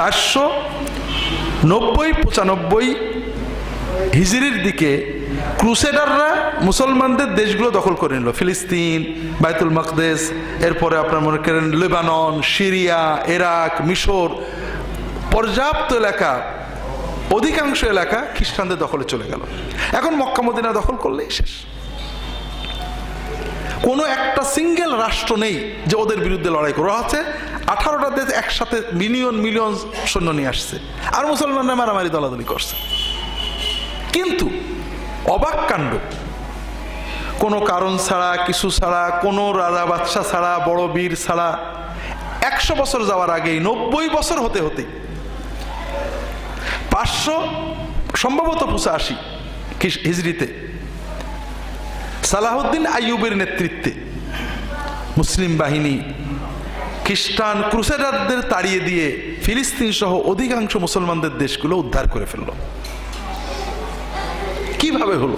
চারশো নব্বই, পঁচানব্বই হিজরির দিকে ক্রুসেডাররা মুসলমানদের দেশগুলো দখল করে নিল। ফিলিস্তিন, বাইতুল মকদেস, এরপরে আপনার মনে করেন লেবানন, সিরিয়া, ইরাক, মিশর, পর্যাপ্ত এলাকা, অধিকাংশ এলাকা খ্রিস্টানদের দখলে চলে গেল। এখন মক্কা, মদিনা দখল করলেই শেষ। কোনো একটা সিঙ্গেল রাষ্ট্র নেই যে ওদের বিরুদ্ধে লড়াই করা। আছে আঠারোটা দেশ একসাথে মিলিয়ন মিলিয়ন সৈন্য নিয়ে আসছে। আর মুসলমানরা মারামারি দলাদলি করছে। কিন্তু অবাক কাণ্ড। কোনো কারণ ছাড়া, কিছু ছাড়া, কোনো রাজা বাদশা ছাড়া, বড় বীর ছাড়া, একশো বছর যাওয়ার আগেই, নব্বই বছর হতে হতে পাঁচশো, সম্ভবত পঁচাশি হিজড়িতে সালাহুদ্দিন আইয়ুবের নেতৃত্বে মুসলিম বাহিনী খ্রিস্টান ক্রুসেডারদের তাড়িয়ে দিয়ে ফিলিস্তিন সহ অধিকাংশ মুসলমানদের দেশগুলো উদ্ধার করে ফেলল। কীভাবে হলো?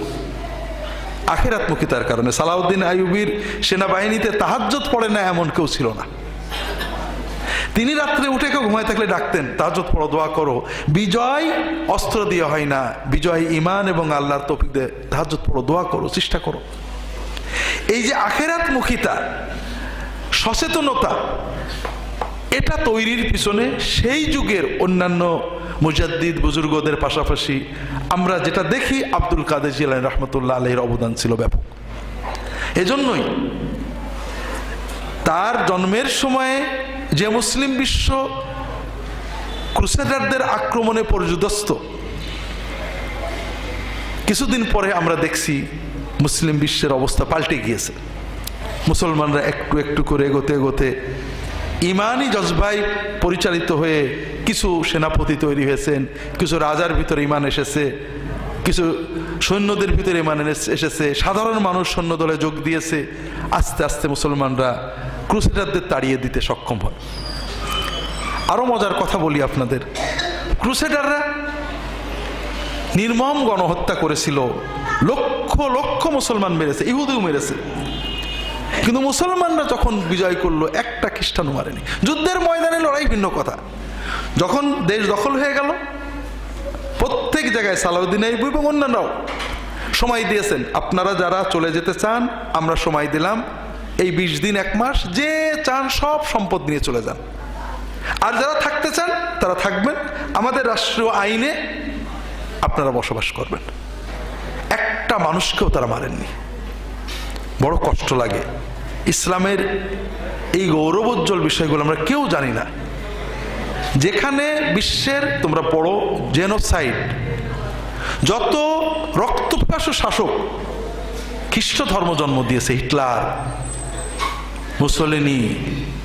আখেরাতমুখিতার কারণে। সালাউদ্দিন আইয়ুবির সেনাবাহিনীতে তাহাজ্জত পড়ে না এমন কেউ ছিল না। তিনি রাত্রে উঠে কেউ ঘুমায় থাকলে ডাকতেন তাহাজ্জত পড়ো, দোয়া করো। বিজয় অস্ত্র দিয়ে হয় না। বিজয় ইমান এবং আল্লাহর তৌফিক দিয়ে তাহাজ্জত পড়ো, দোয়া করো, চেষ্টা করো। এই যে আখেরাত মুখিতা সচেতনতা। এটা তৈরির পিছনে সেই যুগের অন্যান্য মুজাদ্দিদ বুজুর্গদের পাশাপাশি আমরা যেটা দেখি আব্দুল কাদের জিলান রহমতুল্লাহ আলহের অবদান ছিল ব্যাপক। এজন্যই তার জন্মের সময়ে যে মুসলিম বিশ্ব ক্রুসেডারদের আক্রমণে পর্যদস্ত, কিছুদিন পরে আমরা দেখছি মুসলিম বিশ্বের অবস্থা পাল্টে গিয়েছে। মুসলমানরা একটু একটু করে এগোতে এগোতে ইমানই জজবাই পরিচালিত হয়ে কিছু সেনাপতি তৈরি হয়েছেন, কিছু রাজার ভিতরে ইমান এসেছে, কিছু সৈন্যদের ভিতরে ইমান এসেছে, সাধারণ মানুষ সৈন্য দলে যোগ দিয়েছে, আস্তে আস্তে মুসলমানরা ক্রুসেডারদের তাড়িয়ে দিতে সক্ষম হয়। আরও মজার কথা বলি আপনাদের। ক্রুসেডাররা নির্মম গণহত্যা করেছিল, লক্ষ লক্ষ মুসলমান মেরেছে, ইহুদিও মেরেছে। কিন্তু মুসলমানরা যখন বিজয় করল, একটা খ্রিস্টান মারেনি। যুদ্ধের ময়দানে লড়াই ভিন্ন কথা। যখন দেশ দখল হয়ে গেল, প্রত্যেক জায়গায় সালাউদ্দিন আইবু এবং অন্যান্যরাও সময় দিয়েছেন, আপনারা যারা চলে যেতে চান, আমরা সময় দিলাম, এই বিশ দিন, এক মাস, যে চান সব সম্পদ নিয়ে চলে যান। আর যারা থাকতে চান, তারা থাকবেন। আমাদের রাষ্ট্রীয় আইনে আপনারা বসবাস করবেন। একটা মানুষকেও তারা মারেননি। বড় কষ্ট লাগে। ইসলামের এই গৌরবোজ্জ্বল বিষয়গুলো আমরা কেউ জানি না। যেখানে বিশ্বের, তোমরা পড়ো জেনোসাইড যত রক্তপ্রকাশ শাসক খ্রিস্ট ধর্ম জন্ম দিয়েছে, হিটলার, মুসলিনি,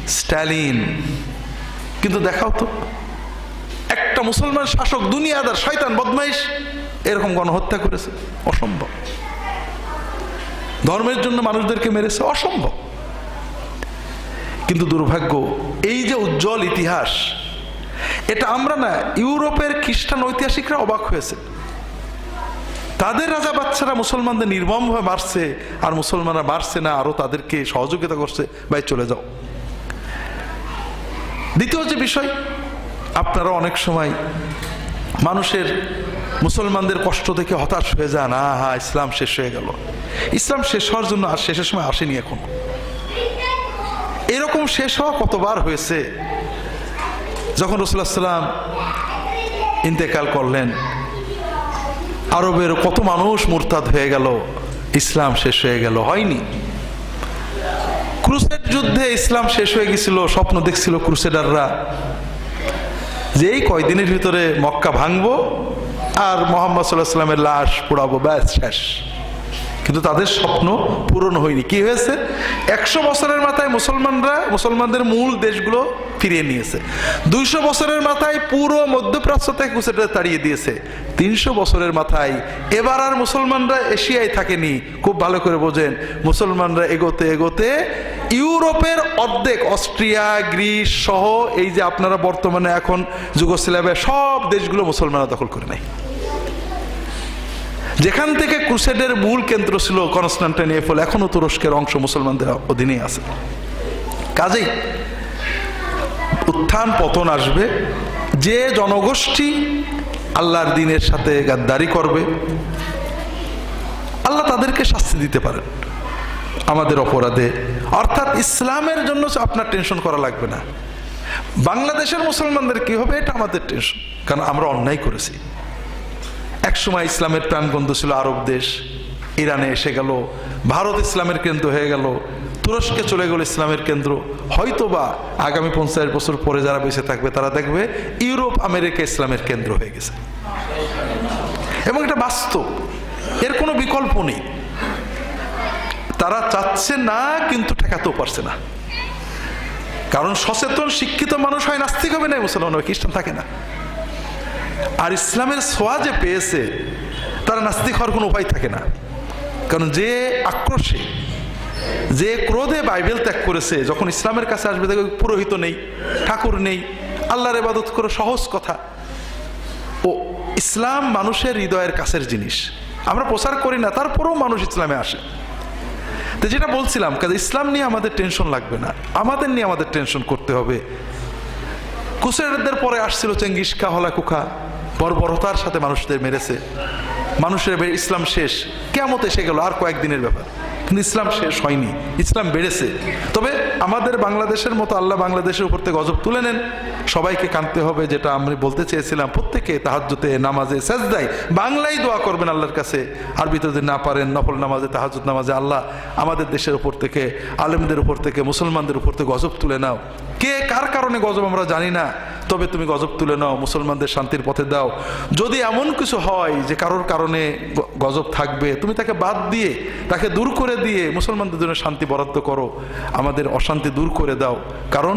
স্ট্যালিন, কিন্তু দেখাও তো, একটা মুসলমান শাসক, দুনিয়াদার শয়তান, বদমাইশ, এরকম গণহত্যা করেছে, অসম্ভব। ধর্মের জন্য মানুষদেরকে মেরেছে, অসম্ভব। কিন্তু দুর্ভাগ্য, এই যে উজ্জ্বল ইতিহাস, এটা আমরা না, ইউরোপের খ্রিস্টান ঐতিহাসিকরা অবাক হয়েছে। তাদের রাজা বাচ্চারা মুসলমানদের নির্মমভাবে মারছে, আর মুসলমানরা মারছে না, আরও তাদেরকে সহযোগিতা করছে, ভাই চলে যাও। দ্বিতীয় যে বিষয়, আপনারা অনেক সময় মানুষের মুসলমানদের কষ্ট দেখে হতাশ হয়ে যান, আহা, ইসলাম শেষ হয়ে গেল। ইসলাম শেষ হওয়ার জন্য আর শেষের সময় আসেনি এখন। এরকম শেষ হওয়া কতবার হয়েছে? যখন রসুল্লাহ সাল্লাম ইন্তেকাল করলেন, আরবের কত মানুষ মুরতাদ হয়ে গেল, ইসলাম শেষ হয়ে গেল, হয়নি। ক্রুসেড যুদ্ধে ইসলাম শেষ হয়ে গেছিল, স্বপ্ন দেখছিল ক্রুসেডাররা যে এই কয়দিনের ভিতরে মক্কা ভাঙবো আর মোহাম্মদ সাল্লাহ সাল্লামের লাশ পোড়াবো, ব্যাস, শেষ। কিন্তু তাদের স্বপ্ন পূরণ হয়নি। কি হয়েছে? একশো বছরের মাথায় মুসলমানরা, মুসলমানদের মূল দেশগুলো ফিরিয়ে নিয়েছে। দুইশো বছরের মাথায় পুরো মধ্যপ্রাচ্য থেকে কুসেটা তাড়িয়ে দিয়েছে। তিনশো বছরের মাথায় এবার আর মুসলমানরা এশিয়ায় থাকেনি। খুব ভালো করে বোঝেন, মুসলমানরা এগোতে এগোতে ইউরোপের অর্ধেক, অস্ট্রিয়া, গ্রিস সহ এই যে আপনারা বর্তমানে এখন যুগোস্লাভিয়া সব দেশগুলো মুসলমানরা দখল করে নেয়। যেখান থেকে ক্রুসেডের মূল কেন্দ্র ছিল কনস্টান্টাইনিয়েপল এখনও তুরস্কের অংশ মুসলমানদের অধীনে আছে। কাজেই উত্থান পতন আসবে, যে জনগোষ্ঠী আল্লাহর দিনের সাথে গাদ্দারি করবে, আল্লাহ তাদেরকে শাস্তি দিতে পারেন আমাদের অপরাধে। অর্থাৎ ইসলামের জন্য আপনার টেনশন করা লাগবে না। বাংলাদেশের মুসলমানদের কি হবে? এটা আমাদের টেনশন, কারণ আমরা অন্যায় করেছি। একসময় ইসলামের প্রাণবন্ধু ছিল আরব দেশ। ইরানে এসে গেল, ভারত ইসলামের কেন্দ্র হয়ে গেল, তুরস্কে চলে গেল ইসলামের কেন্দ্র। হয়তোবা আগামী পঞ্চাশ বছর পরে যারা বেঁচে থাকবে, তারা দেখবে ইউরোপ, আমেরিকা ইসলামের কেন্দ্র হয়ে গেছে। এবং এটা বাস্তব, এর কোনো বিকল্প নেই। তারা চাচ্ছে না, কিন্তু ঠেকাতেও পারছে না। কারণ সচেতন, শিক্ষিত মানুষ হয়, নাস্তিক হবে না মুসলমান খ্রিস্টান থাকে না। আর ইসলামের সোয়া যে পেয়েছে, তারা নাস্তিক হওয়ার কোনো উপায় থাকে না। কারণ যে আক্রোশে, যে ক্রোধে বাইবেল ত্যাগ করেছে, যখন ইসলামের কাছে আসবে, দেখবে পুরোহিত নেই, ঠাকুর নেই, আল্লাহর এবাদত করে সহজ কথা। ও, ইসলাম মানুষের হৃদয়ের কাছের জিনিস। আমরা প্রচার করি না, তারপরেও মানুষ ইসলামে আসে। তো যেটা বলছিলাম, কাজে ইসলাম নিয়ে আমাদের টেনশন লাগবে না। আমাদের নিয়ে আমাদের টেনশন করতে হবে। কুসেরদের পরে আসছিল চেঙ্গিস খা হলাকুখা বর্বরতার সাথে মানুষদের মেরেছে। মানুষের ইসলাম শেষ। কেমত এসে গেল আর কয়েকদিনের ব্যাপার। কিন্তু ইসলাম শেষ হয়নি। ইসলাম বেড়েছে। তবে আমাদের বাংলাদেশের মতো আল্লাহ বাংলাদেশের উপর থেকে গজব তুলে নেন। সবাইকে কানতে হবে, যেটা আমি বলতে চেয়েছিলাম। প্রত্যেকে তাহাজ্জুতে নামাজে সেজদাই বাংলাই দোয়া করবেন আল্লাহর কাছে। আরবিতে যদি না পারেন, নফল নামাজে তাহাজুদ নামাজে আল্লাহ আমাদের দেশের উপর থেকে, আলেমদের উপর থেকে, মুসলমানদের উপর থেকে গজব তুলে নাও। কে কার কারণে গজব আমরা জানি না, তবে তুমি গজব তুলে নাও, মুসলমানদের শান্তির পথে দাও। যদি এমন কিছু হয় যে কারোর কারণে গজব থাকবে, তুমি তাকে বাদ দিয়ে, তাকে দূর করে দিয়ে মুসলমানদের জন্য শান্তি বরাদ্দ করো, আমাদের অশান্তি দূর করে দাও। কারণ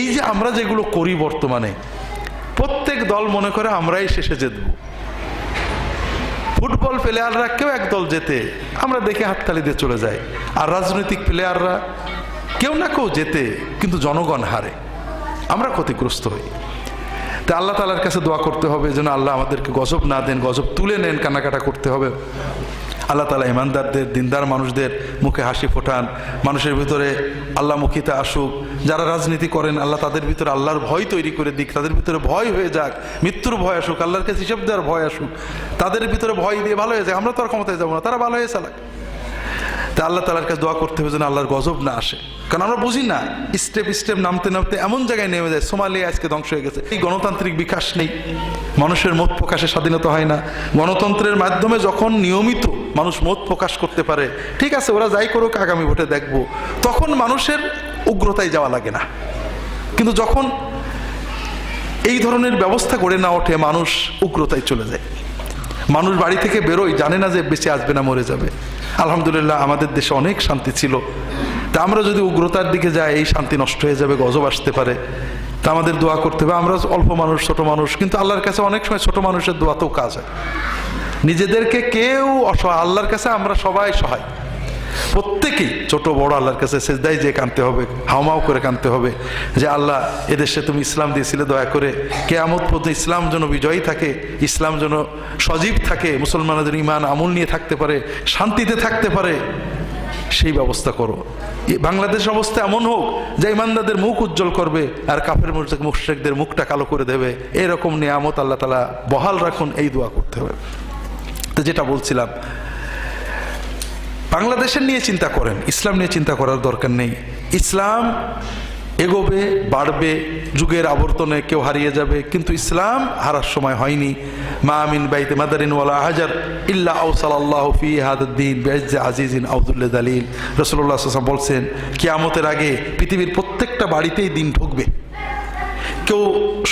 এই যে আমরা যেগুলো করি বর্তমানে, প্রত্যেক দল মনে করে আমরাই শেষে জিতব। ফুটবল প্লেয়াররা কেউ এক দল জেতে, আমরা দেখে হাততালি দিয়ে চলে যাই। আর রাজনৈতিক প্লেয়াররা কেউ না কেউ যেতে কিন্তু জনগণ হারে। আমরা ক্ষতিগ্রস্ত হই। তা আল্লাহ তালার কাছে দোয়া করতে হবে যেন আল্লাহ আমাদেরকে গজব না দেন, গজব তুলে নেন কানাকাটা করতে হবে। আল্লাহ তালা ইমানদারদের, দিনদার মানুষদের মুখে হাসি ফোটান, মানুষের ভিতরে আল্লাহ মুখিতে আসুক। যারা রাজনীতি করেন, আল্লাহ তাদের ভিতরে আল্লাহর ভয় তৈরি করে দিক, তাদের ভিতরে ভয় হয়ে যাক, মৃত্যুর ভয় আসুক, আল্লাহর কাছে হিসেব দেওয়ার ভয় আসুক। তাদের ভিতরে ভয় দিয়ে ভালো হয়ে যাক, আমরা তো আর ক্ষমতায় যাব না, তারা ভালো হয়ে চালাক। তা আল্লাহ তালার কাছে দোয়া করতে হবে যেন আল্লাহর গজব না আসে। কারণ আমরা বুঝি না স্টেপ স্টেপ নামতে নামতে এমন জায়গায় নেমে যায়, সোমালিয়া আজকে ধ্বংস হয়ে গেছে। এই গণতান্ত্রিক বিকাশ নেই, মানুষের মত প্রকাশের স্বাধীনতা হয় না। গণতন্ত্রের মাধ্যমে যখন নিয়মিত মানুষ মত প্রকাশ করতে পারে, ঠিক আছে, ওরা যাই করুক, আগামী ভোটে দেখব, তখন মানুষের উগ্রতায় যাওয়া লাগে না। কিন্তু যখন এই ধরনের ব্যবস্থা গড়ে না ওঠে, মানুষ উগ্রতায় চলে যায়। মানুষ বাড়ি থেকে বেরোয়, জানে না যে বেঁচে আসবে না, মরে যাবে। আলহামদুলিল্লাহ, আমাদের দেশে অনেক শান্তি ছিল। তা আমরা যদি উগ্রতার দিকে যাই, এই শান্তি নষ্ট হয়ে যাবে, গজব আসতে পারে। তা আমাদের দোয়া করতে হবে। আমরা অল্প মানুষ, ছোট মানুষ, কিন্তু আল্লাহর কাছে অনেক সময় ছোট মানুষের দোয়াতেও কাজ হয়। নিজেদেরকে কেউ অসহায়, আল্লাহর কাছে আমরা সবাই সহায়। প্রত্যেকেই ছোট, বড় আল্লাহর কাছে সেজদাই যে কানতে হবে, হাওমাও করে কানতে হবে যে আল্লাহ এদেশে তুমি ইসলাম দিয়েছিলে, দয়া করে কেয়ামত পর্যন্ত ইসলাম যেন বিজয়ী থাকে, ইসলাম যেন সজীব থাকে, মুসলমানদের ইমান আমল নিয়ে থাকতে পারে, শান্তিতে থাকতে পারে, সেই ব্যবস্থা করো। বাংলাদেশ অবস্থা এমন হোক যে ইমানদাদের মুখ উজ্জ্বল করবে আর কাফের মুশ্রেকদের মুখটা কালো করে দেবে। এরকম নিয়ামত আল্লাহ তালা বহাল রাখুন, এই দোয়া করতে হবে। তো যেটা বলছিলাম বাংলাদেশের নিয়ে চিন্তা করেন, ইসলাম নিয়ে চিন্তা করার দরকার নেই। ইসলাম এগোবে, বাড়বে, যুগের আবর্তনে কেউ হারিয়ে যাবে, কিন্তু ইসলাম হারার সময় হয়নি। মা আমিন বাইতে মাদারিন ওয়ালা হাজার ইল্লা আউসাল্লাহ ফি হাদুদ্দিন বেজ্জা আজিজিন আউদুল্লাহ দালিল। রসুল্লাহ বলছেন, কিয়ামতের আগে পৃথিবীর প্রত্যেকটা বাড়িতেই দিন ঢুকবে। কেউ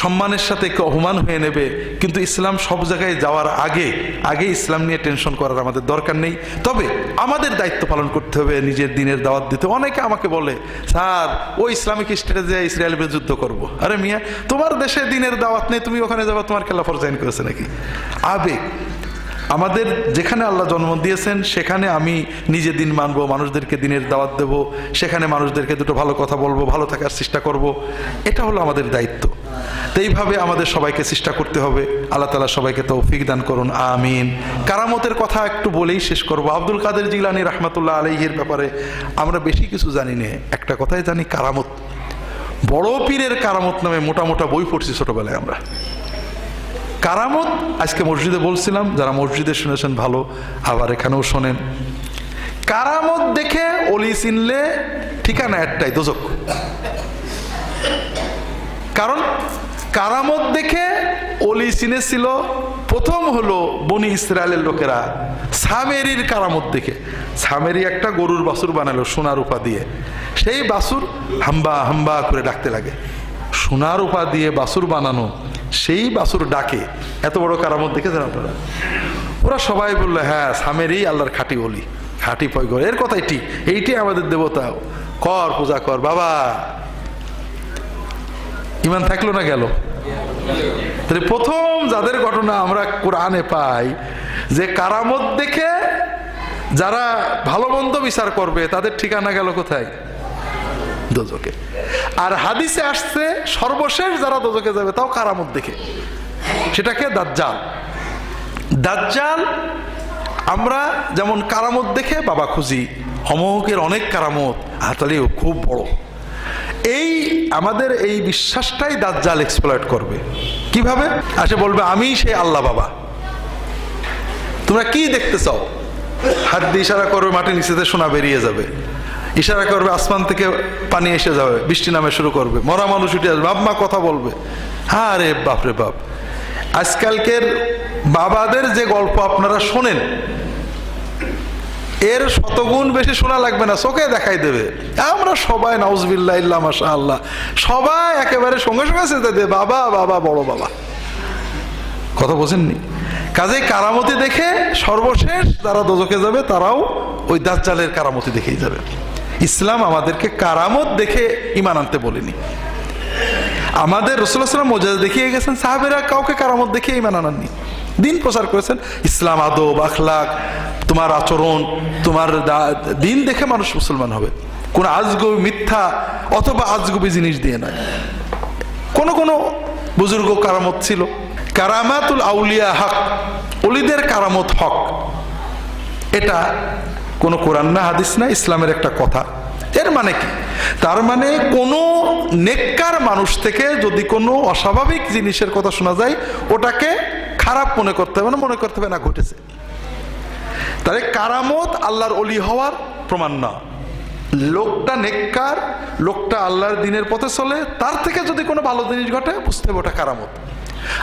সম্মানের সাথে কেউ অপমান হয়ে নেবে, কিন্তু ইসলাম সব জায়গায় যাওয়ার আগে আগে ইসলাম নিয়ে টেনশন করার আমাদের দরকার নেই। তবে আমাদের দায়িত্ব পালন করতে হবে, নিজের দিনের দাওয়াত দিতে। অনেকে আমাকে বলে, স্যার, ওই ইসলামিক স্টেটে যে ইসরায়েলের বিরুদ্ধে যুদ্ধ করব। আরে মিয়া, তোমার দেশে দিনের দাওয়াত নেই, তুমি ওখানে যাব, তোমার খেলাফর জয়েন করেছে নাকি? আবেগ। আমাদের যেখানে আল্লাহ জন্ম দিয়েছেন, সেখানে আমি নিজে দিন মানবো, মানুষদেরকে দিনের দাওয়াত দেব, সেখানে মানুষদেরকে দুটো ভালো কথা বলব, ভালো থাকার চেষ্টা করব। এটা হলো আমাদের দায়িত্ব। তো এইভাবে আমাদের সবাইকে চেষ্টা করতে হবে। আল্লাহ তালা সবাইকে তৌফিক দান করুন, আমিন। কারামতের কথা একটু বলেই শেষ করব। আব্দুল কাদের জিলানি রহমতুল্লাহ আলহির ব্যাপারে আমরা বেশি কিছু জানি না। একটা কথাই জানি, কারামত। বড় পীরের কারামত নামে মোটা মোটা বই পড়ছি ছোটবেলায় আমরা। কারামত, আজকে মসজিদে বলছিলাম, যারা মসজিদে শুনেছেন ভালো, আবার এখানেও শোনেন। কারামত দেখে অলি চিনলে ঠিকানা একটাই, দোজক। কারণ কারামত দেখে অলি চিনেছিল, প্রথম হলো বনি ইসরায়েলের লোকেরা সামেরির কারামত দেখে। সামেরি একটা গরুর বাসুর বানালো সোনার উপা দিয়ে। সেই বাসুর হাম্বা হাম্বা করে ডাকতে লাগে। সোনার উপা দিয়ে বাসুর বানানো সেই বাসুর ডাকে। এত বড় কারামত দেখেছেন আপনারা? ওরা সবাই বলল হ্যাঁ সামেরি আল্লাহর খাঁটি অলি খাঁটি পয়গর এর কথাই ঠিক। এইটাই আমাদের দেবতা। কর, পূজা কর। বাবা, ইমান থাকল না গেল? তাহলে প্রথম যাদের ঘটনা আমরা কোরআনে পাই, যে কারামত দেখে যারা ভালো মন্দ বিচার করবে, তাদের ঠিকানা গেল কোথায়? দোজকে আর হাদিসে আসছে, সর্বশেষ যারা দোজকে যাবে, তাও কারামত দেখে। সেটাকে দাজ্জাল। দাজ্জাল, আমরা যেমন কারামত দেখে, বাবা খুঁজি অমুকের অনেক কারামত হাতালি খুব বড়। এই, আমাদের এই বিশ্বাসটাই দাজ্জাল এক্সপ্লয়েট করবে। কীভাবে? আসে বলবে, আমি সেই আল্লাহ বাবা। তোমরা কি দেখতে চাও? হাত দিয়ে ইশারা করবে মাটির নিচেতে সোনা বেরিয়ে যাবে। ইশারা করবে, আসমান থেকে পানি এসে যাবে, বৃষ্টি নামে শুরু করবে, মরা মানুষ উঠে আসবে, বাপ মা কথা বলবে। হ্যাঁ রে বাপ রে বাপ। আজকালকের বাবাদের যে গল্প আপনারা শোনেন, এর শতগুণ বেশি শোনা লাগবে না, চোখে দেখাই দেবে। আমরা সবাই নাউজবিল্লা ইল্লা মাসা আল্লাহ সবাই একেবারে সঙ্গে সঙ্গে সেতে দে বাবা বাবা, বড় বাবা। কথা বোঝেননি কাজে কারামতি দেখে সর্বশেষ যারা দোজকে যাবে, তারাও ওই দাজ্জালের কারামতি দেখেই যাবে। ইসলাম আমাদেরকে কারামত দেখে ইমান আনতে বলেনি। আমাদের রসুল্লাহ সাল্লাম মজাজ দেখিয়ে গেছেন, সাহাবেরা কাউকে কারামত দেখে ইমান আনাননি। দিন প্রচার করেছেন, ইসলাম আদব, আখলাক, তোমার আচরণ, তোমার দিন দেখে মানুষ মুসলমান হবে। কোন আজগবি মিথ্যা অথবা আজগবি জিনিস দিয়ে নয়। কোন কোন বুজুর্গ কারামত ছিল। কারামাতুল আউলিয়া হক, অলিদের কারামত হক। এটা কোনো কোরআন না, হাদিস না, ইসলামের একটা কথা। এর মানে কি? তার মানে কোনো নেককার মানুষ থেকে যদি কোনো অস্বাভাবিক জিনিসের কথা শোনা যায়, ওটাকে খারাপ মনে করতে হবে না, মনে করতে হবে না, ঘটেছে। তাহলে কারামত আল্লাহর অলি হওয়ার প্রমাণ না। লোকটা নেককার, লোকটা আল্লাহর দিনের পথে চলে, তার থেকে যদি কোনো ভালো জিনিস ঘটে, বুঝতে হবে ওটা কারামত।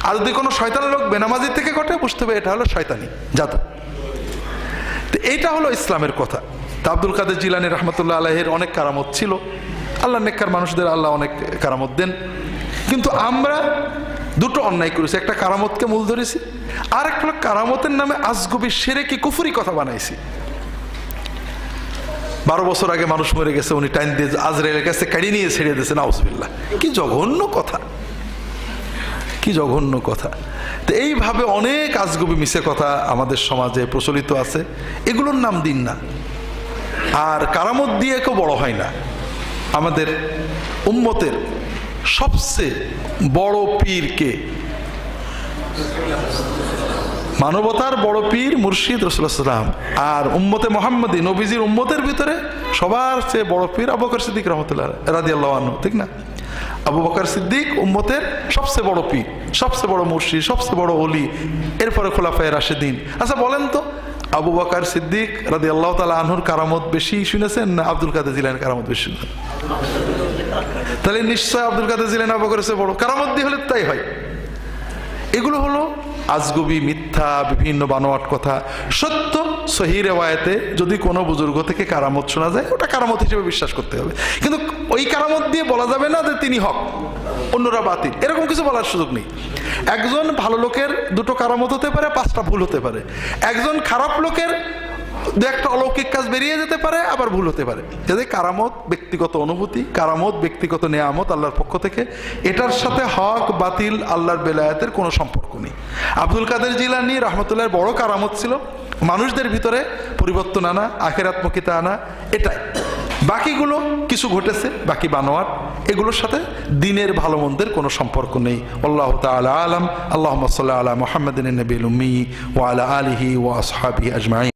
আর যদি কোনো শয়তান লোক বেনামাজির থেকে ঘটে, বুঝতে হবে এটা হলো শয়তানি জাদু এইটা হলো ইসলামের কথা। তা আব্দুল কাদের জিলানি রহমতুল্লাহ আলাহের অনেক কারামত ছিল। আল্লাহ নেককার মানুষদের আল্লাহ অনেক কারামত দেন। কিন্তু আমরা দুটো অন্যায় করেছি। একটা কারামতকে মূল ধরেছি আর একটা কারামতের নামে আজগবি সেরে কি কুফুরি কথা বানাইছি। বারো বছর আগে মানুষ মরে গেছে, উনি টাইম দিয়ে আজরাইলের কাছে কাড়ি নিয়ে ছেড়ে দিয়েছে নাউজবিল্লা কি জঘন্য কি জঘন্য কথা। তো এইভাবে অনেক আজগুবি মিশে কথা আমাদের সমাজে প্রচলিত আছে। এগুলোর নাম দিন না। আর কারামত দিয়ে কেউ বড় হয় না। আমাদের উম্মতের সবচেয়ে বড় পীর কে? মানবতার বড় পীর মুর্শিদ রসুলাম আর উম্মতে মোহাম্মদী, নবীজির উম্মতের ভিতরে সবার চেয়ে বড় পীর আবু বকর সিদ্দিক রহমতুল্লাহ রাজি আল্লাহ ঠিক না? আবু বকর সিদ্দিক উম্মতের সবচেয়ে বড় পীর, সবচেয়ে বড় মুর্শিদ সবচেয়ে বড় অলি এরপরে খোলাফায় রাশেদিন। আচ্ছা বলেন তো, আবু বকর সিদ্দিক রাদি আল্লাহ তালা আনহুর কারামত বেশি শুনেছেন না আব্দুল কাদের জিলানের কারামত বেশি শুনেছেন? তাহলে নিশ্চয় আব্দুল কাদের জিলান আবু বকরের চেয়ে বড়। কারামত দিয়ে হলে তাই হয়। এগুলো হলো আজগুবি, মিথ্যা, বিভিন্ন বানোয়াট কথা। সত্য, সহি রেওয়ায়তে যদি কোনো বুজুর্গ থেকে কারামত শোনা যায়, ওটা কারামত হিসেবে বিশ্বাস করতে হবে। কিন্তু ওই কারামত দিয়ে বলা যাবে না যে তিনি হক, অন্যরা বাতিল। এরকম কিছু বলার সুযোগ নেই। একজন ভালো লোকের দুটো কারামত হতে পারে, পাঁচটা ভুল হতে পারে। একজন খারাপ লোকের দু একটা অলৌকিক কাজ বেরিয়ে যেতে পারে, আবার ভুল হতে পারে। যাতে কারামত ব্যক্তিগত অনুভূতি, কারামত ব্যক্তিগত নেয়ামত আল্লাহর পক্ষ থেকে, এটার সাথে হক, বাতিল, আল্লাহর বেলায়াতের কোনো সম্পর্ক নেই। আব্দুল কাদের জিলানি রহমতুল্লাহর বড় কারামত ছিল, মানুষদের ভিতরে পরিবর্তন আনা আখেরাত্মকিতা আনা, এটাই। বাকিগুলো কিছু ঘটেছে, বাকি বানোয়ার, এগুলোর সাথে দিনের ভালো মন্দের কোনো সম্পর্ক নেই। আল্লাহ তালা আলম। আল্লাহ সাল্লাহ আলা মোহাম্মদিন নবীল উম্মি ওয়ালা আলহি ওয়া আসহাবি আজমাইন।